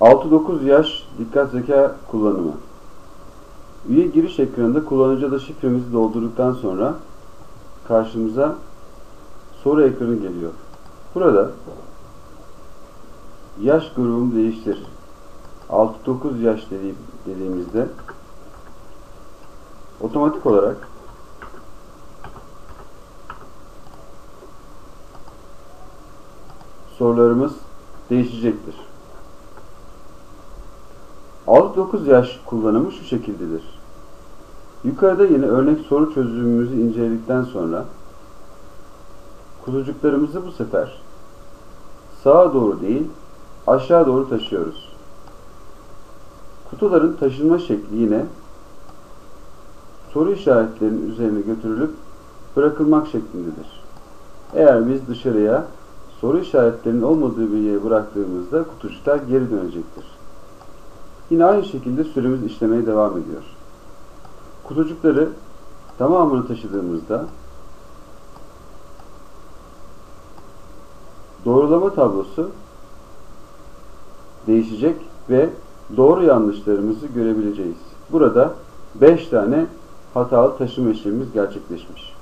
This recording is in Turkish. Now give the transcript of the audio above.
6-9 yaş dikkat zeka kullanımı. Üye giriş ekranında kullanıcı adı şifremizi doldurduktan sonra karşımıza soru ekranı geliyor. Burada yaş grubumu değiştir. 6-9 yaş dediğim, dediğimizde otomatik olarak sorularımız değişecektir. 6-9 yaş kullanımı şu şekildedir. Yukarıda yine örnek soru çözümümüzü inceledikten sonra kutucuklarımızı bu sefer sağa doğru değil aşağı doğru taşıyoruz. Kutuların taşınma şekli yine soru işaretlerinin üzerine götürülüp bırakılmak şeklindedir. Eğer biz dışarıya soru işaretlerinin olmadığı bir yere bıraktığımızda kutucuklar geri dönecektir. Yine aynı şekilde süremiz işlemeye devam ediyor. Kutucukları tamamını taşıdığımızda doğrulama tablosu değişecek ve doğru yanlışlarımızı görebileceğiz. Burada 5 tane hatalı taşıma işlemimiz gerçekleşmiş.